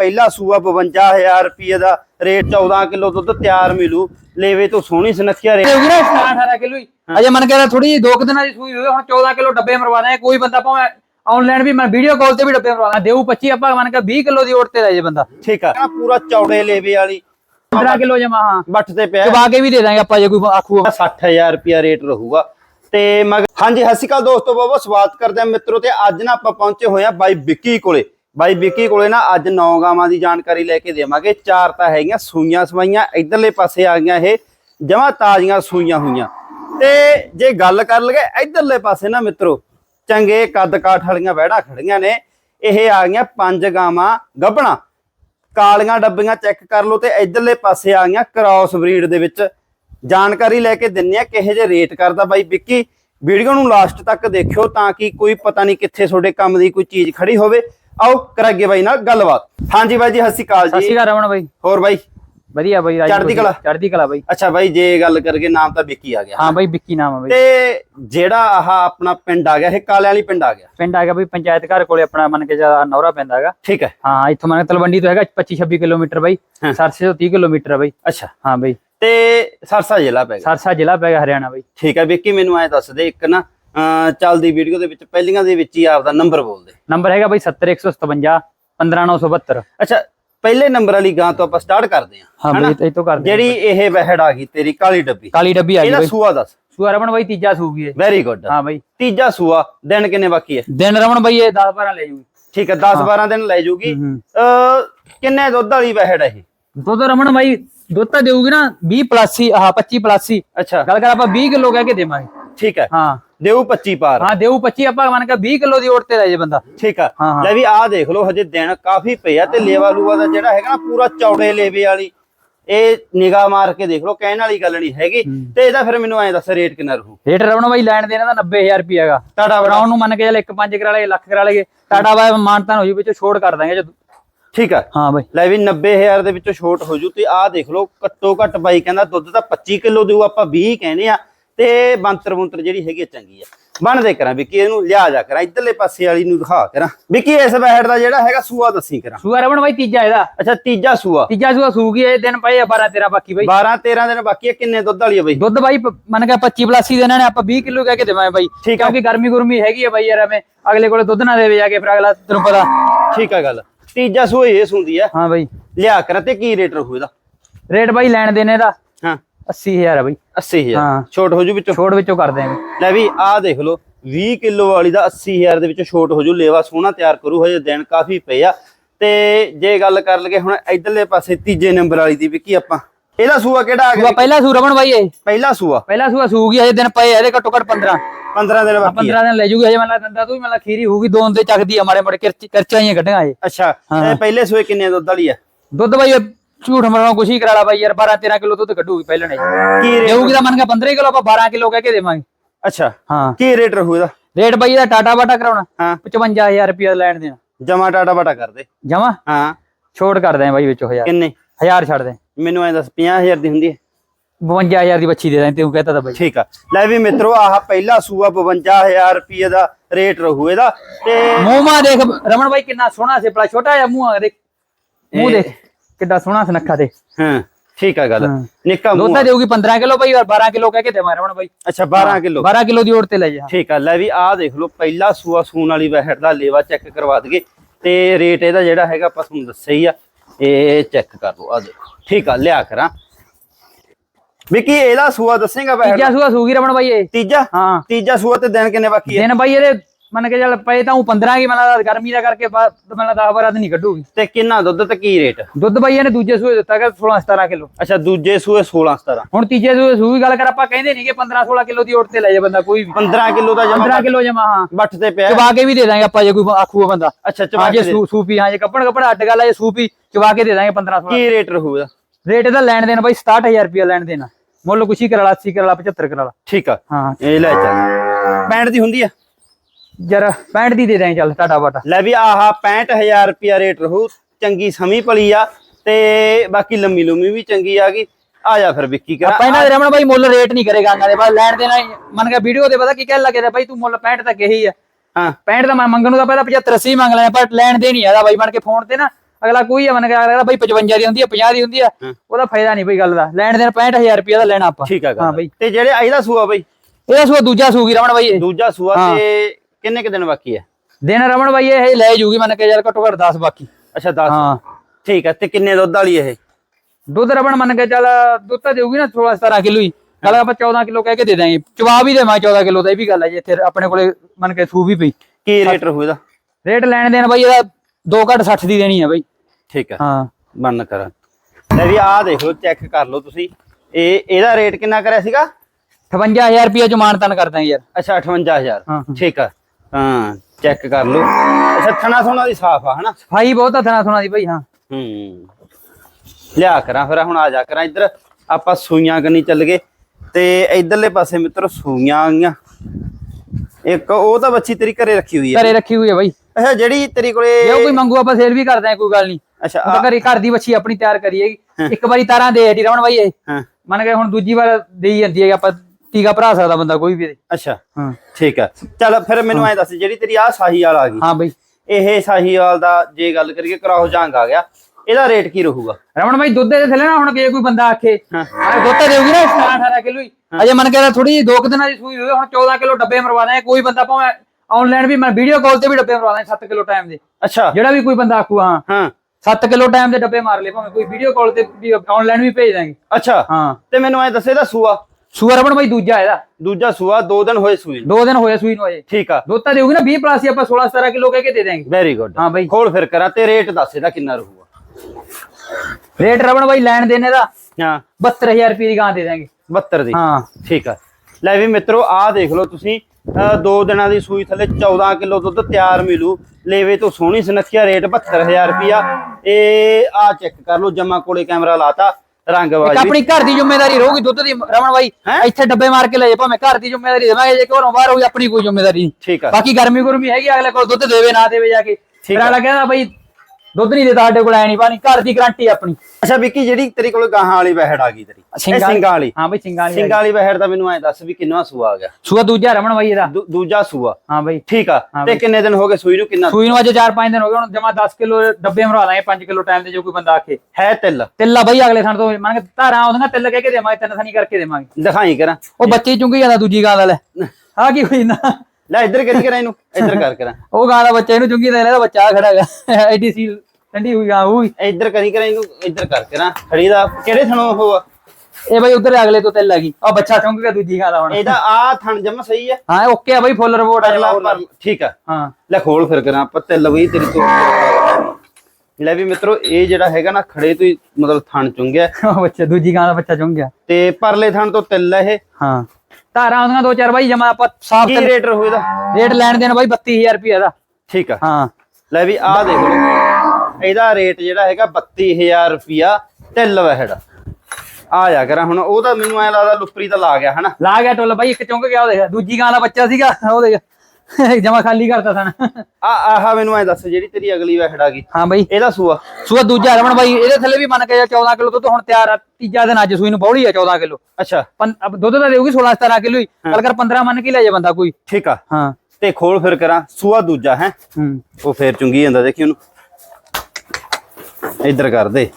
ਪਹਿਲਾ ਸੂਆ 52000 ਰੁਪਏ ਦਾ ਰੇਟ 14 ਕਿਲੋ ਦੁੱਧ ਤਿਆਰ ਮਿਲੂ। ਲੇਵੇ ਤੋਂ ਸੋਹਣੀ ਸੁਨੱਖਿਆ ਰੇਟ। ਹੋਗੀ ਨਾ 18 ਕਿਲੋ ਹੀ। ਅਜੇ ਮਨ ਕਹਿੰਦਾ ਥੋੜੀ ਦੋ ਕੁ ਦਿਨਾਂ ਦੀ ਸੂਈ ਹੋਵੇ ਹੁਣ 14 ਕਿਲੋ ਡੱਬੇ ਮਰਵਾ ਦੇ ਕੋਈ ਬੰਦਾ ਭਾਵੇਂ ਆਨਲਾਈਨ ਵੀ ਮੈਂ ਵੀਡੀਓ ਕਾਲ ਤੇ ਵੀ ਡੱਬੇ ਮਰਵਾ ਦਾਂ ਦੇਊ 25 ਆਪਾਂ ਮਨ ਕੇ 20 ਕਿਲੋ ਦੀ ਓਟ ਤੇ ਲੈ ਜੇ ਬੰਦਾ। ਠੀਕ ਆ। ਪੂਰਾ ਚੌੜੇ ਲੇਵੇ ਵਾਲੀ। 15 ਕਿਲੋ ਜਮਾ ਹਾਂ। ਬੱਠ ਤੇ ਪਿਆ। ਚਬਾ ਕੇ ਵੀ ਦੇ ਦਾਂਗੇ ਆਪਾਂ ਜੇ ਕੋਈ ਆਖੂ 60000 ਰੁਪਿਆ ਰੇਟ ਰਹੂਗਾ। ਤੇ ਮਗ ਹਾਂਜੀ ਅਕਾਲ ਦੋਸਤੋ ਬਹੁਤ ਸਵਾਗਤ ਕਰਦੇ ਹਾਂ ਮਿੱਤਰੋ ਤੇ ਅੱਜ ਨਾ ਆਪਾਂ ਪਹੁੰਚੇ ਹੋਏ ਆ ਬਾਈ ਵਿੱਕੀ ਕੋਲੇ। ਬਾਈ ਵਿੱਕੀ ਕੋਲੇ ਨਾ ਅੱਜ ਨੌ ਗਾਵਾਂ ਦੀ ਜਾਣਕਾਰੀ ਲੈ ਕੇ ਦੇਵਾਂਗੇ। ਚਾਰ ਤਾਂ ਹੈਗੀਆਂ, ਸੂਈਆਂ ਸਵਾਈਆਂ, ਇਧਰਲੇ ਪਾਸੇ ਆ ਗਈਆਂ ਇਹ, ਜਮਾ ਤਾਜ਼ੀਆਂ ਸੂਈਆਂ ਹੋਈਆਂ। ਤੇ ਜੇ ਗੱਲ ਕਰ ਲਗੇ ਇਧਰਲੇ ਪਾਸੇ ਨਾ ਮਿੱਤਰੋ, ਚੰਗੇ ਕੱਦ ਕਾਠ ਵਾਲੀਆਂ ਵਹਿੜਾਂ ਖੜੀਆਂ ਨੇ, ਇਹ ਆ ਗਈਆਂ ਪੰਜ ਗਾਵਾਂ ਗੱਭਣਾ। ਕਾਲੀਆਂ ਡੱਬੀਆਂ ਚੈੱਕ ਕਰ ਲਓ ਤੇ ਇਧਰਲੇ ਪਾਸੇ ਆ ਗਈਆਂ ਕ੍ਰਾਸ ਬਰੀਡ ਦੇ ਵਿੱਚ। ਜਾਣਕਾਰੀ ਲੈ ਕੇ ਦਿੰਨੇ ਆ ਕਿਹੋ ਜਿਹੇ ਰੇਟ ਕਰਦਾ ਬਾਈ ਵਿੱਕੀ। ਵੀਡੀਓ ਨੂੰ ਲਾਸਟ ਤੱਕ ਦੇਖਿਓ ਤਾਂ ਕਿ ਕੋਈ ਪਤਾ ਨਹੀਂ ਕਿੱਥੇ ਤੁਹਾਡੇ ਕੰਮ ਦੀ ਕੋਈ ਚੀਜ਼ ਖੜੀ ਹੋਵੇ। ਆਓ ਕਰਾਂਗੇ ਬਾਈ ਨਾਲ ਗੱਲਬਾਤ। ਹਾਂਜੀ ਬਾਈ ਜੀ ਸਤਿ ਸ਼੍ਰੀ ਅਕਾਲ ਸਤਿ ਜੀ ਸ਼੍ਰੀ ਅਕਾਲ ਰਮਣ ਬਾਈ। ਹੋਰ ਬਾਈ? ਵਧੀਆ ਬਾਈ ਚੜ੍ਹਦੀ ਕਲਾ। ਚੜ੍ਹਦੀ ਕਲਾ ਬਾਈ। ਅੱਛਾ ਬਾਈ ਜੇ ਗੱਲ ਕਰਗੇ ਨਾਮ ਤਾਂ ਵਿੱਕੀ ਆ ਗਿਆ। ਹਾਂ ਬਾਈ ਵਿੱਕੀ ਨਾਮ ਆ ਬਾਈ। ਤੇ ਜਿਹੜਾ ਆਹ ਆਪਣਾ ਪਿੰਡ ਆ ਗਿਆ ਇਹ ਕਾਲੇ ਵਾਲੀ ਪਿੰਡ ਆ ਗਿਆ? ਪਿੰਡ ਆ ਗਿਆ ਬਾਈ ਪੰਚਾਇਤ ਘਰ ਕੋਲੇ ਆਪਣਾ ਮਨ ਕੇ ਜ਼ਿਆਦਾ ਨੌਰਾ ਪੈਂਦਾ ਹੈਗਾ। ਠੀਕ ਹੈ। ਹਾਂ ਇੱਥੋਂ ਮਨ ਕੇ ਤਲਵੰਡੀ ਤੋਂ ਹੈਗਾ 25 26 ਕਿਲੋਮੀਟਰ ਬਾਈ। ਸਰਸੇ ਤੋਂ 30 ਕਿਲੋਮੀਟਰ ਆ ਬਾਈ। ਅੱਛਾ। ਹਾਂ ਬਾਈ। ਤੇ ਸਰਸਾ ਜ਼ਿਲ੍ਹਾ ਪੈ ਗਿਆ। ਸਰਸਾ ਜ਼ਿਲ੍ਹਾ ਪੈ ਗਿਆ ਹਰਿਆਣਾ ਬਾਈ। ਠੀਕ ਹੈ ਵਿੱਕੀ ਮੈਨੂੰ ਐ ਦੱਸ ਦੇ ਇੱਕ ਨਾ ਚੱਲਦੀ ਵੀਡੀਓ ਦੇ ਵਿੱਚ ਪਹਿਲੀਆਂ ਦੇ ਵਿੱਚ ਹੀ ਆਪਦਾ ਨੰਬਰ ਬੋਲ ਦੇ ਨੰਬਰ ਹੈਗਾ ਬਾਈ 70157 15972 ਅੱਛਾ ਪਹਿਲੇ ਨੰਬਰ ਵਾਲੀ ਗਾਂ ਤੋਂ ਆਪਾਂ ਸਟਾਰਟ ਕਰਦੇ ਹਾਂ। ਹਾਂ? ਬਾਈ ਇਹ ਤੋਂ ਕਰਦੇ ਜਿਹੜੀ ਇਹ ਵਹਿੜ ਆ ਗਈ ਤੇਰੀ ਕਾਲੀ ਡੱਬੀ। ਕਾਲੀ ਡੱਬੀ ਆ ਗਈ ਇਹਦਾ ਸੂਆ ਦੱਸ। ਸੂਆ ਰਮਣ ਬਾਈ ਤੀਜਾ ਸੂਗੀ ਇਹ। ਵੈਰੀ ਗੁੱਡ ਹਾਂ ਬਾਈ। ਤੀਜਾ ਸੂਆ ਦਿਨ ਕਿੰਨੇ ਬਾਕੀ ਹੈ? ਦਿਨ ਰਮਣ ਬਾਈ ਇਹ 10 12 ਲੈ ਜੂਗੀ। ਠੀਕ ਹੈ 10 12 ਦਿਨ ਲੈ ਜੂਗੀ। ਹੂੰ। ਅ ਕਿੰਨੇ ਦੁੱਧ ਵਾਲੀ ਵਹਿੜ ਹੈ ਇਹ? ਦੁੱਧ ਰਮਣ ਬਾਈ ਦੁੱਧ ਤਾਂ ਦੇਊਗੀ ਨਾ 20 ਪਲੱਸ ਹੀ ਆਹ 25 ਪਲੱਸ ਹੀ। ਅੱਛਾ। ਗੱਲ ਕਰ ਆਪਾਂ 20 ਕਿਲੋ ਕਹਿ ਕੇ ਦੇਵਾਂਗੇ। ਠੀਕ ਹੈ। ਹਾਂ। ਦੇਊ 25 ਪਾਰ ਹਾਂ ਦੇਊ 25 ਆਪਾਂ ਮੰਨ ਕੇ 20 ਕਿਲੋ ਦੀ ਓਟ ਤੇ ਲੈ ਜੇ ਬੰਦਾ। ਠੀਕ ਆ। ਲੈ ਵੀ ਆਹ ਦੇਖ ਲਓ ਹਜੇ ਦਿਨ ਕਾਫੀ ਪਏ ਆ ਤੇ ਲੇਵਾ ਲੂਆ ਦਾ ਜਿਹੜਾ ਹੈਗਾ ਨਾ ਪੂਰਾ ਚੌੜੇ ਲੇਵੇ ਵਾਲੀ ਇਹ ਨਿਗਾਹ ਮਾਰ ਕੇ ਦੇਖ ਲਓ ਕਹਿਣ ਵਾਲੀ ਗੱਲ ਨਹੀਂ ਹੈਗੀ। ਤੇ ਇਹਦਾ ਫਿਰ ਮੈਨੂੰ ਐਂ ਦੱਸ ਰੇਟ ਕਿੰਨਾ ਰਹੂ? ਰੇਟ ਰਮਣ ਬਾਈ ਲੈਣ ਦੇਣਾ ਦਾ 90000 ਰੁਪਏ ਹੈਗਾ। ਟਾਟਾ ਬਰਾਉਨ ਨੂੰ ਮੰਨ ਕੇ ਚੱਲ 1 5 ਕਰਾ ਲਏ ਲੱਖ ਕਰਾ ਲਏ ਟਾਟਾ ਬਾਈ ਮਾਨਤਾਨ ਹੋ ਜੂ ਵਿੱਚੋਂ ਛੋੜ ਕਰ ਦਾਂਗੇ ਜਦੋਂ। ਠੀਕ ਆ। ਹਾਂ ਬਾਈ। ਲੈ ਵੀ 90000 ਦੇ ਵਿੱਚੋਂ ਛੋਟ ਹੋ ਜੂ ਤੇ ਆਹ ਦੇਖ ਲਓ ਘੱਟੋ ਘੱਟ ਬਾਈ ਕਹਿੰਦਾ ਦੁੱਧ ਤਾਂ 25 ਕਿਲੋ ਦੇਊ ਆਪਾਂ 20 ਕਹਿੰਦੇ ਆ। ਤੇ ਬੰਤਰ ਬੁੰਤਰ ਜਿਹੜੀ ਹੈਗੀ ਚੰਗੀ ਆ। ਬਣਦੇ ਕਰਾਂ ਵੀ ਕਿ ਇਹਨੂੰ ਲਿਆ ਜਾ ਕਰਾਂ ਇਧਰਲੇ ਪਾਸੇ ਵਾਲੀ ਨੂੰ ਦਿਖਾ ਕਰਾਂ। ਵੀ ਕੀ ਇਸ ਬੈਡ ਦਾ ਜਿਹੜਾ ਹੈਗਾ ਸੂਆ ਦੱਸੀ ਕਰਾਂ। ਸੂਆ ਰਮਣ ਬਾਈ ਤੀਜਾ ਇਹਦਾ। ਅੱਛਾ ਤੀਜਾ ਸੂਆ। ਤੀਜਾ ਸੂਆ ਸੂਗੀ ਇਹ ਦਿਨ ਪਏ ਆ 12 13 ਬਾਕੀ ਬਾਈ। 12 13 ਦਿਨ ਬਾਕੀ ਆ ਕਿੰਨੇ ਦੁੱਧ ਵਾਲੀ ਆ ਬਈ? ਦੁੱਧ ਬਾਈ ਮੰਨ ਕੇ 25 ਪਲੱਸ ਹੀ ਦੇਣਾ ਨੇ ਆਪਾਂ 20 ਕਿਲੋ ਕਹਿ ਕੇ ਦੇਵਾਂਗੇ ਬਾਈ। ਠੀਕ ਆ। ਕਿਉਂਕਿ ਗਰਮੀ ਗੁਰਮੀ ਹੈਗੀ ਆ ਬਾਈ ਯਾਰ ਐਵੇਂ ਅਗਲੇ ਕੋਲੇ ਦੁੱਧ ਨਾ ਦੇਵੇ ਜਾ ਕੇ ਫਿਰ ਅਗਲਾ ਤੈਨੂੰ ਪਤਾ। ਠੀਕ ਆ ਗੱਲ। ਤੀਜਾ ਸੂਆ ਇਹ ਸੁੰਦੀ ਆ। ਹਾਂ ਬਾਈ। ਲਿਆ ਕਰਾਂ ਤੇ ਕੀ ਰੇਟ ਰਹੂ ਇਹਦਾ? ਰੇਟ ਬਾਈ ਲੈਣ ਦੇਣੇ ਦਾ। ਹਾਂ। 80000 ਆ ਬਾਈ। 80000 ਹਾਂ। ਛੋਟ ਹੋ ਜੂ ਵਿੱਚੋਂ? ਛੋੜ ਵਿੱਚੋਂ ਕਰ ਦਿਆਂਗੇ। ਲੈ ਵੀ ਆਹ ਦੇਖ ਲਓ 20 ਕਿਲੋ ਵਾਲੀ ਦਾ 80000 ਦੇ ਵਿੱਚ ਛੋਟ ਹੋ ਜੂ। ਲੇਵਾ ਸੋਹਣਾ ਤਿਆਰ ਕਰੂ ਹਜੇ ਦਿਨ ਕਾਫੀ ਪਏ ਆ। ਤੇ ਜੇ ਗੱਲ ਕਰ ਲਗੇ ਹੁਣ ਇਧਰਲੇ ਪਾਸੇ ਤੀਜੇ ਨੰਬਰ ਵਾਲੀ ਦੀ ਵਿੱਕੀ ਆਪਾਂ। ਇਹਦਾ ਸੂਆ ਕਿਹੜਾ ਆ ਸੂਆ ਗਿਆ ਪਹਿਲਾ ਸੂ ਰਮਣ ਬਾਈ ਇਹ। ਪਹਿਲਾ ਸੂਆ। ਪਹਿਲਾ ਸੂਆ ਸੂਗੀ ਹਜੇ ਦਿਨ ਪਏ ਆ ਇਹਦੇ ਘੱਟੋ ਘੱਟ 15 15 ਦਿਨ ਬਾਕੀ ਆ। 15 ਦਿਨ ਲੈ ਜੂਗੀ ਹਜੇ ਮਤਲਬ ਦੰਦਾ ਤੂੰ ਮਤਲਬ ਖੀਰੀ ਹੋਊਗੀ ਦੋਨ ਤੇ ਚੱਕਦੀ ਆ ਮਾੜੇ ਮਾੜੇ ਕਿਰਚ ਕਿਰਚਾਂ ਹੀ ਕੱਢਾਂ ਇਹ। ਅੱਛਾ ਇਹ ਪਹਿਲੇ ਸੂਏ ਕਿੰਨੇ ਦੁੱਧ ਵਾਲੀ ਆ? ਦੁੱਧ ਬਾਈ ਇਹ ਝੂਠ ਮਰਨਾ ਕੁਛ ਹੀ ਕਰਾ ਲਾ ਬਾਈ ਯਾਰ 12 13 ਕਿਲੋ ਦੁੱਧ ਕੱਢੂਗੀ ਪਹਿਲਾਂ ਨੇ ਕੀ ਰੇਟ ਦੇਊਗੀ ਤਾਂ ਮੰਨ ਕੇ 15 ਕਿਲੋ ਆਪਾਂ 12 ਕਿਲੋ ਕਹਿ ਕੇ ਦੇਵਾਂਗੇ। ਅੱਛਾ ਹਾਂ। ਕੀ ਰੇਟ ਰਹੂ ਇਹਦਾ? ਰੇਟ ਬਾਈ ਇਹਦਾ ਟਾਟਾ ਬਾਟਾ ਕਰਾਉਣਾ। ਹਾਂ। 55000 ਰੁਪਏ ਲੈਣ ਦੇਣਾ। ਜਮਾ ਟਾਟਾ ਬਾਟਾ ਕਰ ਦੇ। ਜਮਾ? ਹਾਂ। ਛੋੜ ਕਰ ਦੇ ਬਾਈ ਵਿੱਚੋਂ 1000 ਕਿੰਨੇ? 1000 ਛੱਡ ਦੇ। ਮੈਨੂੰ ਐ ਦੱਸ 50000 ਦੀ ਹੁੰਦੀ ਹੈ। 52000 ਦੀ ਬੱਚੀ ਦੇ ਦਾਂ ਤੈਨੂੰ ਕਹਤਾ ਤਾਂ ਬਾਈ। ਠੀਕ ਆ। ਲੈ ਵੀ ਮਿੱਤਰੋ ਆਹ ਪਹਿਲਾ ਸੂਆ 52000 ਰੁਪਏ ਦਾ ਰੇਟ ਰਹੂ ਇਹਦਾ। ਤੇ ਮੂੰਹ ਮਾ ਦੇਖ ਰਮਣ ਬਾਈ ਕਿੰਨਾ ਸੋਹਣਾ ਸਿਪਲਾ ਛੋਟਾ ਜਿਹਾ ਮੂੰਹ ਆ ਦੇਖ। ਮੂੰਹ ਦੇਖ। ਕਿੱਡਾ ਸੋਹਣਾ ਸੁਨੱਖਾ ਤੇ। ਹਾਂ ਠੀਕ ਆ ਗੱਲ। ਹਾਂ। ਨਿੱਕਾ ਦੁੱਧ ਮੂੰਹ ਤਾਂ ਦੇਊਗੀ 15 ਕਿਲੋ ਬਾਈ ਔਰ 12 ਕਿਲੋ ਕਹਿ ਕੇ ਦੇਵਾਂ ਰਮਣ ਬਾਈ। ਅੱਛਾ 12 ਕਿਲੋ। 12 ਕਿਲੋ ਦੀ ਓੜ ਤੇ ਲੈ ਜਾ। ਠੀਕ ਆ ਲੈ ਵੀ ਆਹ ਦੇਖ ਲਓ ਪਹਿਲਾ ਸੂਆ ਸੂਣ ਵਾਲੀ ਵਹਿੜ ਦਾ ਲੇਵਾ ਚੈੱਕ ਕਰਵਾ ਦਈਏ। ਤੇ ਰੇਟ ਇਹਦਾ ਜਿਹੜਾ ਹੈਗਾ ਆਪਾਂ ਤੁਹਾਨੂੰ ਦੱਸਿਆ ਹੀ ਆ। ਇਹ ਚੈੱਕ ਕਰ ਲਓ ਆ ਦੇਖੋ। ਠੀਕ ਆ ਲਿਆ ਕਰਾਂ। ਵਿਕੀ ਇਹਦਾ ਸੂਆ ਦੱਸੇਗਾ ਵਹਿੜ ਤੀਜਾ ਸੂਆ ਸੂਗੀ ਰਮਣ ਬਾਈ ਇਹ। ਤੀਜਾ? ਹਾਂ। ਤੀਜਾ ਸੂਆ ਤੇ ਦਿਨ ਕਿੰਨੇ ਬਾਕੀ ਹੈ ਦਿਨ ਬਾਈ ਇਹਦੇ ਮੰਨ ਕੇ ਚੱਲ ਪਏ ਤਾਂ ਉਹ 15 ਕੀ ਮਤਲਬ ਗਰਮੀ ਦਾ ਕਰਕੇ ਮਤਲਬ 10 12 ਦਿਨ ਨਹੀਂ ਕੱਢੂਗੀ। ਤੇ ਕਿੰਨਾ ਦੁੱਧ ਤੇ ਕੀ ਰੇਟ? ਦੁੱਧ ਬਾਈ ਇਹਨੇ ਦੂਜੇ ਸੂਏ ਦਿੱਤਾ ਕਿ 16 17 ਕਿਲੋ। ਅੱਛਾ ਦੂਜੇ ਸੂਏ 16 17 ਹੁਣ ਤੀਜੇ ਸੂਏ ਸੂਈ ਗੱਲ ਕਰ ਆਪਾਂ ਕਹਿੰਦੇ ਨਹੀਂ ਕਿ 15 16 ਕਿਲੋ ਦੀ ਓੜ ਤੇ ਲੈ ਜਾ ਬੰਦਾ ਕੋਈ ਵੀ। 15 ਕਿਲੋ ਦਾ ਜਮਾ 15 ਕਿਲੋ ਜਮਾ ਹਾਂ। ਬੱਠ ਤੇ ਪਿਆ। ਚਬਾ ਕੇ ਵੀ ਦੇ ਦਾਂਗੇ ਆਪਾਂ ਜੇ ਕੋਈ ਆਖੂਗਾ ਬੰਦਾ। ਅੱਛਾ ਹਾਂ ਚਵਾ ਕੇ ਦੇ। ਸੂ- ਸੂਪੀ ਹਾਂ ਜੇ ਕੱਪੜ ਕੱਪੜ ਅੱਡ ਗੱਲ ਆ ਜੇ ਸੂਪੀ ਚਬਾ ਕੇ ਦੇ ਦਾਂਗੇ 15 16 ਕੀ ਰੇਟ ਰਹੂ ਇਹਦਾ ਰੇਟ ਇਹਦਾ ਲੈਣ ਦੇਣ ਬਾਈ 67000 ਰੁਪਇਆ ਲੈਣ ਦੇਣਾ। ਮੁੱਲ ਕੁਛ ਹੀ ਕਰਾ ਲਾ 80 ਕਰਾ ਲਾ 75 ਕਰਾ ਲਾ। ਠੀਕ ਆ। ਹਾਂ। ਇਹ ਲੈ ਚੱਲ। 65 ਦੀ ਹੁੰਦੀ ਆ। ਜਰਾ 65 ਦੀ ਦੇ ਦਾਂਗੇ ਚੱਲ ਟਾਟਾ ਬਾਟਾ ਲੈ ਵੀ ਆਹ 65000 ਰੁਪਿਆ ਰੇਟ ਰਹੂ ਚੰਗੀ ਸਮੀ ਪਲੀ ਆ ਤੇ ਬਾਕੀ ਲੰਮੀ ਲੁੰਮੀ ਵੀ ਚੰਗੀ ਆ ਗਈ। ਆ ਜਾ ਫਿਰ ਵਿੱਕੀ ਕਰਾਂ। ਆਪਾਂ ਇਹਨਾਂ ਦੇ ਰਮਣ ਬਾਈ ਮੁੱਲ ਰੇਟ ਨਹੀਂ ਕਰੇਗਾ ਇਹਨਾਂ ਦੇ ਬਾਅਦ ਲੈਣ ਦੇਣਾ ਮੰਨ ਕੇ ਵੀਡੀਓ ਦੇ ਪਤਾ ਕੀ ਕਹਿਣ ਲੱਗੇ ਤੇ ਬਾਈ ਤੂੰ ਮੁੱਲ 65 ਤੱਕ ਇਹੀ ਆ। ਹਾਂ। 65 ਦਾ ਮੈਂ ਮੰਗਣ ਨੂੰ ਤਾਂ ਪਹਿਲਾਂ 75 80 ਮੰਗ ਲੈਣਾ ਪਰ ਲੈਣ ਦੇ ਨਹੀਂ ਆਦਾ ਬਾਈ ਬਣ ਕੇ ਫੋਨ ਤੇ ਨਾ ਅਗਲਾ ਕੋਈ ਆ ਮੰਨ ਕੇ ਅਗਲਾ ਬਈ 55 ਦੀ ਹੁੰਦੀ ਆ 50 ਦੀ ਹੁੰਦੀ ਆ। ਉਹਦਾ ਫਾਇਦਾ ਨਹੀਂ ਬਈ ਗੱਲ ਦਾ। ਲੈਣ ਦੇਣ 65000 ਰੁਪਏ ਦਾ ਲੈਣਾ ਆਪਾਂ। ਠੀਕ ਆ ਹਾਂ ਬਈ। ਤੇ ਜਿਹੜੇ ਇਹਦਾ ਸੂਆ ਬਈ? ਇਹਦਾ ਸੂਆ ਦੂਜਾ ਸੂਗੀ ਰਮਣ ਬਾਈ ਦੂਜਾ ਸੂਆ। ਤੇ ਕਿੰਨੇ ਕੁ ਦਿਨ ਬਾਕੀ ਹੈ? ਦਿਨ ਰਮਣ ਬਾਈ ਇਹ ਲੈ ਜੂਗੀ ਮੰਨ ਕੇ ਯਾਰ ਘੱਟੋ ਘੱਟ 10 ਬਾਕੀ। ਅੱਛਾ 10 ਹਾਂ। ਠੀਕ ਹੈ ਤੇ ਕਿੰਨੇ ਦੁੱਧ ਵਾਲੀ ਇਹ? ਦੁੱਧ ਰਬਣ ਮੰਨ ਕੇ ਚੱਲ ਦੁੱਧ ਤਾਂ ਦੇਊਗੀ ਨਾ 16 17 ਕਿਲੋ ਹੀ। ਕੱਲ ਆਪਾਂ 14 ਕਿਲੋ ਕਹਿ ਕੇ ਦੇ ਦਾਂਗੇ ਚਵਾ ਵੀ ਦੇਵਾਂ 14 ਕਿਲੋ ਦਾ ਇਹ ਵੀ ਗੱਲ ਹੈ ਜੀ ਇੱਥੇ ਆਪਣੇ ਕੋਲੇ ਮੰਨ ਕੇ ਸੂ ਵੀ ਪਈ। ਕੀ ਰੇਟ ਰਹੂ ਇਹਦਾ? ਰੇਟ ਲੈਣ ਦੇਣ ਬਾਈ ਇਹਦਾ 2 ਘੱਟ 60 ਦੀ ਦੇਣੀ ਹੈ ਬਾਈ। ਠੀਕ ਹੈ। ਹਾਂ। ਬੰਨ ਕਰਾਂ। ਲੈ ਵੀ ਆਹ ਦੇਖ ਚੈੱਕ ਕਰ ਲਓ ਤੁਸੀਂ। ਇਹ ਇਹਦਾ ਰੇਟ ਕਿੰਨਾ ਕਰਿਆ ਸੀਗਾ? 58000 ਰੁਪਏ ਚ ਮਾਨਤਨ ਕਰ ਦਾਂਗੇ ਯਾਰ। ਅੱਛਾ 58000 ਹਾਂ। ਠੀਕ ਆ। ਹਾਂ ਚੈੱਕ ਕਰ ਲਓ। ਅੱਛਾ ਥਣਾ ਸੋਨਾ ਦੀ ਸਾਫ਼ ਆ ਹਨਾ? ਸਫ਼ਾਈ ਬਹੁਤ ਆ ਥਣਾ ਥਣਾ ਦੀ ਬਾਈ ਹਾਂ। ਹੂੰ। ਲਿਆ ਕਰਾਂ ਫਿਰ ਹੁਣ ਆ ਜਾ ਕਰਾਂ। ਇੱਧਰ ਆਪਾਂ ਸੂਈਆਂ ਕੰਨੀ ਚੱਲ ਗਏ ਤੇ ਇਧਰਲੇ ਪਾਸੇ ਮਿੱਤਰ ਸੂਈਆਂ ਆਈਆਂ ਇੱਕ ਉਹ ਤਾਂ ਬੱਚੀ ਤੇਰੀ ਘਰੇ ਰੱਖੀ ਹੋਈ ਹੈ ਘਰੇ ਰੱਖੀ ਹੋਈ ਹੈ ਬਾਈ। ਅੱਛਾ ਜਿਹੜੀ ਤੇਰੀ ਕੋਲੇ ਜੇ ਕੋਈ ਮੰਗੂ ਆਪਾਂ ਸੇਲ ਵੀ ਕਰ ਦਾਂਗੇ ਕੋਈ ਗੱਲ ਨਹੀਂ ਅੱਛਾ ਤਾਂ ਆ- ਘਰੇ ਘਰ ਦੀ ਬੱਚੀ ਆਪਣੀ ਤਿਆਰ ਕਰੀਏਗੀ ਇੱਕ ਵਾਰੀ ਤਾਰਾਂ ਦੇ ਰਮਣ ਬਾਈ ਇਹ। ਮੰਨ ਕੇ ਹੁਣ ਦੂਜੀ ਵਾਰ ਦੇਈ ਜਾਂਦੀ ਹੈ ਆਪਾਂ ਟੀਕਾ ਭਰਾ ਸਕਦਾ ਬੰਦਾ ਕੋਈ ਵੀ ਇਹਦੇ। ਅੱਛਾ। ਹਾਂ। ਠੀਕ ਆ। ਚੱਲ ਫਿਰ ਮੈਨੂੰ ਐ ਦੱਸ ਜਿਹੜੀ ਤੇਰੀ ਆ ਸਾਹੀਵਾਲ ਆ ਗਈ। ਹਾਂ ਬਾਈ। ਇਹ ਸਾਹੀਵਾਲ ਦਾ ਜੇ ਗੱਲ ਕਰੀਏ ਕਰਾਓ ਜੰਗ ਆ ਗਿਆ। ਇਹਦਾ ਰੇਟ ਕੀ ਰਹੂਗਾ? ਰਮਣ ਬਾਈ ਦੁੱਧ ਦੇ ਥੱਲੇ ਨਾ ਹੁਣ ਜੇ ਕੋਈ ਬੰਦਾ ਆਖੇ ਹਾਂ। ਆ ਦੁੱਧ ਦੇਊਗੀ ਨਾ 18 ਕਿਲੋ ਹੀ। ਅਜੇ ਮਨ ਕਹਿੰਦਾ ਥੋੜੀ ਦੋ ਕੁ ਦਿਨਾਂ ਦੀ ਸੂਈ ਹੋਵੇ ਹੁਣ 14 ਕਿਲੋ ਡੱਬੇ ਮਰਵਾ ਦਾਂਗੇ ਕੋਈ ਬੰਦਾ ਭਾਵੇਂ ਆਨਲਾਈਨ ਵੀ ਮੈਂ ਵੀਡੀਓ ਕਾਲ ਤੇ ਵੀ ਡੱਬੇ ਮਰਵਾ ਦਾਂਗੇ 7 ਕਿਲੋ ਟਾਈਮ ਦੇ। ਅੱਛਾ। ਜਿਹੜਾ ਵੀ ਕੋਈ ਬੰਦਾ ਆਖੂ ਹਾਂ। ਹਾਂ। 7 ਕਿਲੋ ਟਾਈਮ ਦੇ ਡੱਬੇ ਮਾਰ ਲੈ ਭਾਵੇਂ ਕੋਈ ਵੀਡੀਓ ਕਾਲ ਤੇ ਵੀ ਆਨਲਾਈਨ ਵੀ ਭੇਜ ਦਾਂਗੇ ਅੱਛਾ। ਹਾਂ। ਤੇ ਮੈਨੂੰ ਐ ਦੱਸੇ ਦਾ ਸੂਆ? ਸੂਆ ਰਮਣ ਬਾਈ ਦੂਜਾ ਇਹਦਾ। ਦੂਜਾ ਸੂਆ ਦੋ ਦਿਨ ਹੋਏ ਸੂਈ ਨੂੰ। ਦੋ ਦਿਨ ਹੋਏ ਸੂਈ ਨੂੰ ਅਜੇ ਠੀਕ ਆ। ਦੁੱਧ ਤਾਂ ਦੇਊਗੀ ਨਾ 20 ਪਲੱਸ ਹੀ ਆਪਾਂ 16 17 ਕਿਲੋ ਕਹਿ ਕੇ ਦੇ ਦਾਂਗੇ ਵੈਰੀ ਗੁੱਡ ਹਾਂ ਬਾਈ। ਖੋਲ ਫਿਰ ਕਰਾਂ ਤੇ ਰੇਟ ਦੱਸ ਇਹਦਾ ਕਿੰਨਾ ਰਹੂਗਾ। ਰੇਟ ਰਮਣ ਬਾਈ ਲੈਣ ਦੇਣੇ ਦਾ ਹਾਂ। 72000 ਰੁਪਏ ਦੀ ਗਾਂ ਦੇ ਦਾਂਗੇ 72 ਦੀ। ਹਾਂ। ਠੀਕ ਆ। ਲੈ ਵੀ ਮਿੱਤਰੋ ਆਹ ਦੇਖ ਲਓ ਤੁਸੀਂ ਦੋ ਦਿਨਾਂ ਦੀ ਸੂਈ ਥੱਲੇ 14 ਕਿਲੋ ਦੁੱਧ ਤਿਆਰ ਮਿਲੂ। ਲੇਵੇ ਤੋਂ ਸੋਹਣੀ ਸੁਨੱਖਿਆ ਰੇਟ 72000 ਰੁਪਿਆ ਇਹ ਆ ਚੈੱਕ ਕਰ ਲਓ ਜਮਾ ਕੋਲੇ ਕੈਮਰਾ ਲਾਤਾ। ਰੰਗ ਇੱਕ ਬਾਜੀ ਆਪਣੀ ਘਰ ਦੀ ਜ਼ਿੰਮੇਵਾਰੀ ਰਹੂਗੀ ਦੁੱਧ ਦੀ ਰਮਣ ਬਾਈ? ਇੱਥੇ ਡੱਬੇ ਮਾਰ ਕੇ ਲੈ ਜਾ ਭਾਵੇਂ ਘਰ ਦੀ ਜ਼ਿੰਮੇਵਾਰੀ ਦੇਵਾਂਗੇ ਜੇ ਘਰੋਂ ਬਾਹਰ ਹੋਈ ਆਪਣੀ ਕੋਈ ਜ਼ਿੰਮੇਵਾਰੀ ਠੀਕ ਆ। ਬਾਕੀ ਗਰਮੀ ਗੁਰਮੀ ਹੈਗੀ ਅਗਲੇ ਕੋਲ ਦੁੱਧ ਦੇਵੇ ਨਾ ਦੇਵੇ ਜਾ ਕੇ। ਫਿਰ। ਅਗਲਾ ਕਹਿੰਦਾ ਬਾਈ ਦੁੱਧ ਨਹੀਂ ਦੇਦਾ ਸਾਡੇ ਕੋਲ ਐ ਨਹੀਂ ਪਾਣੀ ਘਰ ਦੀ ਗਾਰੰਟੀ ਆਪਣੀ। ਅੱਛਾ ਵਿੱਕੀ ਜਿਹੜੀ ਤੇਰੇ ਕੋਲ ਗਾਹਾਂ ਵਾਲੀ ਵਹਿੜ ਆ ਗਈ ਤੇਰੀ ਇਹ ਸਿੰਘਾਂ ਵਾਲੀ। ਹਾਂ ਬਾਈ ਸਿੰਘਾਂ ਵਾਲੀ ਸਿੰਘਾਂ ਵਾਲੀ ਵਹਿੜ ਦਾ ਮੈਨੂੰ ਐ ਦੱਸ ਵੀ ਕਿੰਨਾ ਸੂਆ ਆ ਗਿਆ। ਸੂਆ ਦੂਜਾ ਰਮਣ ਬਾਈ ਇਹਦਾ। ਦੂ- ਦੂਜਾ ਸੂਆ। ਹਾਂ ਬਾਈ। ਠੀਕ ਆ ਤੇ। ਕਿੰਨੇ ਦਿਨ ਹੋ ਗਏ ਸੂਈ ਨੂੰ ਕਿੰਨਾ ਸੂਈ ਨੂੰ ਅੱਜ 4-5 ਦਿਨ ਹੋ ਗਏ ਹੁਣ ਜਮਾ 10 ਕਿਲੋ ਡੱਬੇ ਮਰਵਾ ਦਾਂਗੇ 5 ਕਿਲੋ ਟਾਈਮ ਤੇ ਜੋ ਕੋਈ ਬੰਦਾ ਆਖੇ। ਹੈ ਤਿਲ। ਤਿੱਲਾ ਬਾਈ ਅਗਲੇ ਥਣ ਤੋਂ ਮੰਨ ਕੇ ਧਾਰਾਂ ਆਉਂਦੀਆਂ ਤਿੱਲ ਕਹਿ ਕੇ ਦੇਵਾਂਗੇ ਤਿੰਨ ਥਣੀ ਕਰਕੇ ਦੇਵਾਂਗੇ। ਦਿਖਾਈ ਕਰਾਂ। ਉਹ ਬੱਚੇ ਚੁੰਗੀ ਜਾਂਦਾ ਦੂਜੀ ਗਾਂ ਦਾ ਲੈ। ਆ ਕੀ ਹੋਈ ਨਾ? ਲੈ ਇੱਧਰ ਕਰੀ ਕਰਾਂ ਇਹਨੂੰ ਇੱਧਰ ਕਰ ਕਰਾਂ। ਉਹ ਗਾਂ ਦਾ ਬੱਚਾ ਇਹਨੂੰ ਚੁੰਗੀ ਦੇ ਲੈ ਬੱਚਾ ਆ ਖੜਾ ਹੈਗਾ ਐਡੀ ਸੀ ਠੰਡੀ ਹੋਈ ਗਾਂ ਉਹ ਵੀ। ਇੱਧਰ ਕਰੀ ਕਰਾਂ ਇਹਨੂੰ ਇੱਧਰ ਕਰ ਕਰਾਂ। ਖੜੀ ਦਾ ਕਿਹੜੇ ਥਣੋਂ ਉਹ? ਆ? ਇਹ ਬਾਈ ਉਧਰ ਅਗਲੇ ਤੋਂ ਤਿੱਲ ਹੈਗੀ ਆ ਬੱਚਾ ਚੁੰਗ ਗਿਆ ਦੂਜੀ ਗਾਂ ਦਾ ਹੁਣ। ਇਹਦਾ ਆ ਥਣ ਜਮਾ ਸਹੀ ਹੈ ਹਾਂ ਓਕੇ ਆ ਬਾਈ ਫੁੱਲ ਰਿਪੋਰਟ ਆ ਅਗਲਾ। ਪਰ ਠੀਕ ਆ। ਹਾਂ। ਲੈ ਖੋਲ ਫਿਰ ਕਰਾਂ ਆਪਾਂ ਤਿਲ ਵੀ ਤੇਰੀ ਤੋਂ। ਲੈ ਵੀ ਮਿੱਤਰੋ ਇਹ ਜਿਹੜਾ ਹੈਗਾ ਨਾ ਖੜੇ ਤੋਂ ਹੀ ਮਤਲਬ ਥਣ ਚੁੰਗਿਆ। ਉਹ ਬੱਚਾ ਦੂਜੀ ਗਾਂ ਦਾ ਬੱਚਾ ਚੁੰਗ ਗਿਆ। ਤੇ ਪਰਲੇ ਥਣ ਤੋਂ ਤਿਲ ਹੈ ਇਹ। ਹਾਂ। ਧਾਰਾਂ ਆਉਂਦੀਆਂ ਦੋ ਚਾਰ ਬਾਈ ਜਮਾ ਆਪਾਂ ਸਾਫ਼ ਕੀ ਰੇਟ ਰਹੂ ਇਹਦਾ? ਰੇਟ ਲੈਣ ਦੇਣ ਬਾਈ 32000 ਰੁਪਏ ਦਾ ਠੀਕ ਆ। ਹਾਂ। ਲੈ ਵੀ ਆਹ ਦੇਖ ਲਓ। ਇਹਦਾ ਰੇਟ ਜਿਹੜਾ ਹੈਗਾ 32000 ਰੁਪਿਆ ਤਿਲ ਵਹਿੜ ਆ ਜਾ ਕਰਾਂ ਹੁਣ ਉਹ ਤਾਂ ਮੈਨੂੰ ਐ ਲੱਗਦਾ ਲੁਪਰੀ ਤਾਂ ਲਾ ਗਿਆ ਹਨਾ? ਲਾ ਗਿਆ ਟੁੱਲ ਬਾਈ ਇੱਕ ਚੁੰਗ ਗਿਆ ਉਹ ਦੇਖ ਦੂਜੀ ਗਾਂ ਦਾ ਬੱਚਾ ਸੀਗਾ ਉਹ ਦੇਖ। ਜਮਾ ਖਾਲੀ ਕਰਤਾ ਸਨ। ਆ ਆਹ ਮੈਨੂੰ ਐ ਦੱਸ ਜਿਹੜੀ ਤੇਰੀ ਅਗਲੀ ਵਹਿੜ ਗਈ ਹਾਂ ਬਾਈ। ਇਹਦਾ ਸੂਆ? ਸੂਆ ਦੂਜਾ ਰਮਣ ਬਾਈ ਇਹਦੇ ਥੱਲੇ ਵੀ ਮੰਨ ਕੇ ਜਾ 14 ਕਿਲੋ ਦੁੱਧ ਹੁਣ ਤਿਆਰ ਆ। ਤੀਜਾ ਦਿਨ ਅੱਜ ਸੂਈ ਨੂੰ ਬੌੜੀ ਆ 14 ਕਿਲੋ। ਅੱਛਾ। ਦੁੱਧ ਤਾਂ ਦੇਊਗੀ 16 17 ਕਿਲੋ ਹੀ। ਕੱਲ ਕਰ 15 ਮੰਨ ਕੇ ਲੈ ਜਾ ਬੰਦਾ ਕੋਈ। ਠੀਕ ਆ। ਹਾਂ। ਤੇ ਖੋਲ ਫਿਰ ਕਰਾਂ ਸੂਆ ਦੂਜਾ ਹੈ? ਉਹ ਫੇਰ ਚੁੰਗੀ ਜਾਂਦਾ ਦੇਖੀ ਉਹਨੂੰ। ਇੱਧਰ ਕਰ ਦੇ।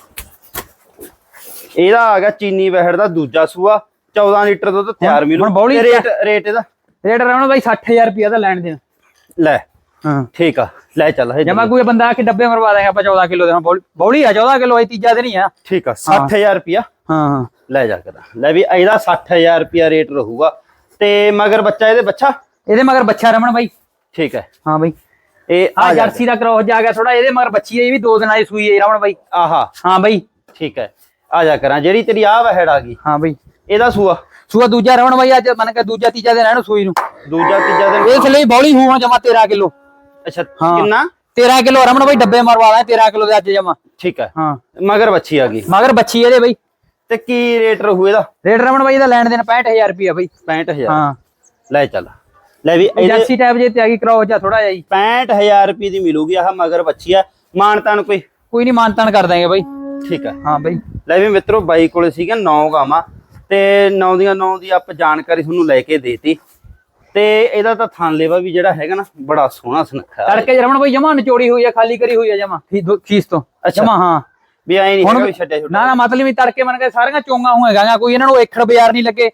ਇਹਦਾ ਆ ਗਿਆ ਚੀਨੀ ਵਹਿੜ ਦਾ ਦੂਜਾ ਸੂਆ। 14 ਲੀਟਰ ਦੁੱਧ ਤਿਆਰ ਮਿਲੂ। ਬੌਲੀ ਰੇਟ ਰੇਟ ਇਹਦਾ? ਰੇਟ ਰਮਣ ਬਾਈ 60000 ਰੁਪਏ ਦਾ ਲੈਣ ਦੇਣ। ਲੈ ਹਾਂ। ਠੀਕ ਆ ਲੈ ਚੱਲ ਇੱਧਰ। ਜਮਾ ਕੋਈ ਬੰਦਾ ਆ ਕੇ ਡੱਬੇ ਮਰਵਾ ਦੇਗਾ ਆਪਾਂ 14 ਕਿਲੋ ਦੇ। ਬੌੜੀ ਆ 14 ਕਿਲੋ ਇਹ ਤੀਜਾ ਦਿਨ ਹੀ ਆ। ਠੀਕ ਆ 60000 ਰੁਪਿਆ ਹਾਂ ਹਾਂ। ਲੈ ਜਾ ਕਰਾਂ ਲੈ ਵੀ ਇਹਦਾ 60000 ਰੁਪਿਆ ਰੇਟ ਰਹੂਗਾ। ਤੇ ਮਗਰ ਬੱਚਾ ਇਹਦੇ ਬੱਚਾ? ਇਹਦੇ ਮਗਰ ਬੱਚਾ ਰਮਣ ਬਾਈ। ਠੀਕ ਹੈ ਹਾਂ ਬਾਈ। ਇਹ ਆ ਜਰਸੀ ਦਾ। ਕ੍ਰੋਸ ਜਾ ਗਿਆ ਥੋੜਾ ਇਹਦੇ ਮਗਰ ਬੱਚੀ ਹੈ ਇਹ ਵੀ ਦੋ ਦਿਨਾਂ ਦੀ ਸੂਈ ਹੈ ਰਮਣ ਬਾਈ। ਆਹਾ। ਹਾਂ ਬਾਈ। ਠੀਕ ਹੈ ਆ ਜਾ ਕਰਾਂ। ਜਿਹੜੀ ਤੇਰੀ ਆ ਵਹਿੜ ਆ ਗਈ। ਹਾਂ ਬਾਈ। ਇਹਦਾ ਸੂਆ? ਸੂਆ ਦੂਜਾ ਰਮਣ ਬਾਈ ਅੱਜ ਮੰਨ ਕੇ ਦੂਜਾ ਤੀਜਾ ਦਿਨ ਇਹਨੂੰ ਸੂਈ ਨੂੰ। ਦੂਜਾ ਤੀਜਾ ਦਿਨ ਇਹ ਥੱਲੇ ਬੌਲੀ ਹੂਆ ਜਮਾ 13 ਕਿਲੋ। ਅੱਛਾ। ਕਿੰਨਾ? 13 ਕਿਲੋ ਰਮਣ ਬਾਈ ਡੱਬੇ ਮਰਵਾ ਦਾਂ 13 ਕਿਲੋ ਦੇ ਅੱਜ ਜਮਾ। ਠੀਕ ਹੈ ਹਾਂ। ਮਗਰ ਬੱਚੀ ਆ ਗਈ। ਮਗਰ ਬੱਚੀ ਇਹਦੇ ਬਾਈ। ਤੇ ਕੀ ਰੇਟ ਰਹੂ ਇਹਦਾ? ਰੇਟ ਰਮਣ ਬਾਈ ਦਾ ਲੈਣ ਦੇਣ 65000 ਰੁਪਏ ਬਾਈ। 65000 ਹਾਂ। ਲੈ ਚੱਲ। ਲੈ ਵੀ ਏਜੰਸੀ ਟੈਬ ਜੇ ਤੇ ਆ ਗਈ ਕ੍ਰੋਸ ਜਾਂ ਥੋੜਾ ਜਿਹਾ ਜੀ। 65000 ਰੁਪਏ ਦੀ ਮਿਲੂਗੀ ਆਹ ਮਗਰ ਬੱਚੀ ਆ। ਮਾਨਤਾਨ ਕੋਈ? ਕੋਈ ਨਹੀਂ ਮਾਨਤਾਨ ਕਰ ਦਾਂਗੇ ਬਾਈ। ਠੀਕ ਆ। ਹਾਂ ਬਾਈ। ਲੈ ਵੀ ਮਿੱਤਰੋ ਬਾਈ ਕੋਲੇ ਸੀਗਾ 9 ਗਾਵਾਂ। ਤੇ 9 ਦੀਆਂ 9 ਦੀ ਆਪਾਂ ਜਾਣਕਾਰੀ ਤੁਹਾਨੂੰ ਲੈ ਕੇ ਦੇਤੀ। ਤੇ ਇਹਦਾ ਤਾਂ ਥਣ ਲੇਵਾ ਵੀ ਜਿਹੜਾ ਹੈਗਾ ਨਾ ਬੜਾ ਸੋਹਣਾ ਸੁਨੱਖਾ ਤੜਕੇ ਰਮਣ ਬਈ ਜਮਾ ਨਿਚੋੜੀ ਹੋਈ ਆ ਖਾਲੀ ਕਰੀ ਹੋਈ ਆ ਜਮਾ ਖੀਸ ਤੋਂ। ਜਮਾ ਹਾਂ। ਵੀ ਐ ਨਹੀਂ ਹੈਗਾ ਵੀ ਛੱਡਿਆ ਛੁੱਟਿਆ ਨਾ ਨਾ ਮਤਲਬ ਵੀ ਤੜਕੇ ਮਨ ਕੇ ਸਾਰੀਆਂ ਚੋਂਗਾ ਹੋਏਗਾ ਕੋਈ ਇਹਨਾਂ ਨੂੰ ਏਖੜ ਬਾਜ਼ਾਰ ਨਹੀਂ ਲੱਗੇ।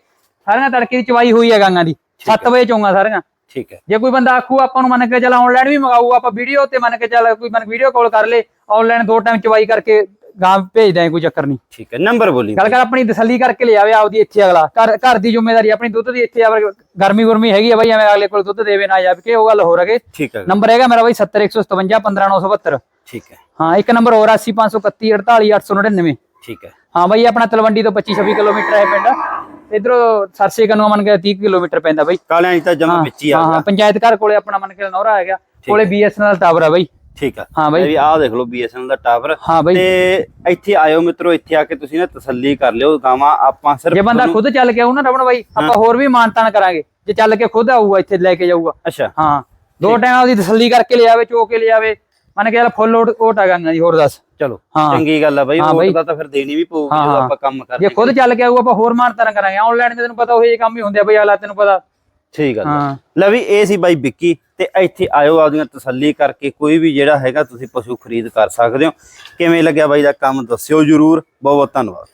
ਸਾਰੀਆਂ ਤੜਕੇ ਦੀ ਚਵਾਈ ਹੋਈ ਹੈ ਗਾਂਗਾ ਦੀ। 7 ਵਜੇ ਚੋਂਗਾ ਸਾਰੀਆਂ। ਠੀਕ ਹੈ। ਜੇ ਕੋਈ ਬੰਦਾ ਆਖੂ ਆਪਾਂ ਨੂੰ ਮੰਨ ਕੇ ਚੱਲ ਆਨਲਾਈਨ ਵੀ ਮੰਗਾਊ ਆਪਾਂ ਵੀਡੀਓ ਤੇ ਮੰਨ ਕੇ ਚੱਲ ਕੋਈ ਮਨ ਵੀਡੀਓ ਕਾਲ ਕਰ ਲੇ ਆਨਲਾਈਨ ਦੋ ਟਾਈਮ ਚਵਾਈ ਕਰਕੇ ਗਾਂ ਭੇਜ ਦੇ ਕੋਈ ਚੱਕਰ ਨਹੀਂ। ਠੀਕ ਹੈ ਨੰਬਰ ਬੋਲੀ ਗੱਲ ਕਰ ਆਪਣੀ ਤਸੱਲੀ ਕਰਕੇ ਲੈ ਆਵੇ ਆਪਦੀ ਇੱਥੇ ਅਗਲਾ। ਘਰ ਘਰ ਦੀ ਜ਼ਿੰਮੇਵਾਰੀ ਆਪਣੀ ਦੁੱਧ ਦੀ ਇੱਥੇ ਆਵੇ ਗਰਮੀ ਗੁਰਮੀ ਹੈਗੀ ਆ ਬਾਈ ਐਵੇਂ ਅਗਲੇ ਕੋਲ ਦੁੱਧ ਦੇਵੇ ਨਾ ਜਾਵੇ। ਕਿ ਉਹ ਗੱਲ ਹੋਰ ਹੈਗੇ? ਠੀਕ ਹੈ। ਨੰਬਰ ਹੈਗਾ ਮੇਰਾ ਬਾਈ 70157 15972 ਠੀਕ ਹੈ। ਹਾਂ ਇੱਕ ਨੰਬਰ ਹੋਰ 80531 48899 ਠੀਕ ਹੈ। ਹਾਂ ਬਾਈ ਆਪਣਾ ਤਲਵੰਡੀ ਤੋਂ 25 26 ਕਿਲੋਮੀਟਰ ਹੈ ਪਿੰਡ। ਇਧਰੋਂ ਸਰਸੇ ਕਨੂ ਮੰਨ ਕੇ 30 ਕਿਲੋਮੀਟਰ ਪੈਂਦਾ ਬਾਈ। ਕਾਲਿਆਂ ਦੀ ਤਾਂ ਜਮਾ ਵਿੱਚ ਹੀ ਆ ਹਾਂ ਹਾਂ ਗਿਆ। ਪੰਚਾਇਤ ਘਰ ਕੋਲੇ ਆਪਣਾ ਮੰਨ ਕੇ ਨੌਰਾ ਹੈਗਾ। ਕੋਲੇ ਬੀਐਸਐਨਐਲ ਟਾਵਰ ਆ ਬਾਈ। ਠੀਕ ਹੈ ਹਾਂ ਬਾਈ। ਇਹ ਆਹ ਦੇਖ ਲਓ ਬੀਐਸਐਨਐਲ ਦਾ ਟਾਵਰ। ਹਾਂ ਬਾਈ। ਤੇ ਇੱਥੇ ਆਇਓ ਮਿੱਤਰੋ ਇੱਥੇ ਆ ਕੇ ਤੁਸੀਂ ਨਾ ਤਸੱਲੀ ਕਰ ਲਿਓ ਗਾਵਾਂ। ਆਪਾਂ ਸਿਰਫ ਜੇ ਬੰਦਾ ਖੁਦ ਚੱਲ ਕੇ ਨਾ ਰਵਣ ਬਾਈ ਆਪਾਂ ਹੋਰ ਵੀ ਮਾਨਤਾਨ ਕਰਾਂਗੇ। ਜੇ ਚੱਲ ਕੇ ਖੁਦ ਆਊਗਾ ਇੱਥੇ ਲੈ ਕੇ ਜਾਊਗਾ। ਅੱਛਾ। ਹਾਂ। ਦੋ ਟਾਈਮ ਉਹਦੀ ਤਸੱਲੀ ਕਰਕੇ ਲੈ ਆਵੇ ਚੋ ਕੇ ਲੈ ਆਵੇ। ਮੰਨ ਕੇ ਚੱਲ ਫੁੱਲ ਓਟ ਓਟ ਹੈਗਾ ਨਾ ਜੀ ਹੋਰ ਦੱਸ। ਚਲੋ। ਚੰਗੀ ਗੱਲ ਆ ਬਾਈ ਬਾਈ। ਦਾ ਤਾਂ ਫਿਰ ਦੇਣੀ ਵੀ ਪਊਗੀ ਜਦੋਂ। ਆਪਾਂ ਕੰਮ ਜੇ ਕਰਦੇ ਖੁਦ ਚੱਲ ਕੇ ਆਊ ਆਪਾਂ ਹੋਰ ਮਾਨਤਾਨ ਕਰਾਂਗੇ। ਆਨਲਾਈਨ ਤੇ ਤੈਨੂੰ ਪਤਾ ਉਹ ਜਿਹੇ ਕੰਮ ਹੀ ਹੁੰਦੇ ਆ ਬਈ ਹਾਲਾ ਤੈਨੂੰ ਪਤਾ। ਠੀਕ ਆ। ਹਾਂ। ਲੈ ਵੀ ਇਹ ਸੀ ਬਾਈ ਵਿੱਕੀ ਤੇ ਇੱਥੇ ਆਇਓ ਆਪਦੀਆਂ ਤਸੱਲੀ ਕਰਕੇ ਕੋਈ ਵੀ ਜਿਹੜਾ ਹੈਗਾ ਤੁਸੀਂ ਪਸ਼ੂ ਖਰੀਦ ਕਰ ਸਕਦੇ ਹੋ। ਕਿਵੇਂ ਲੱਗਿਆ ਬਾਈ ਦਾ ਕੰਮ ਦੱਸਿਓ ਜਰੂਰ। ਬਹੁਤ ਬਹੁਤ ਧੰਨਵਾਦ।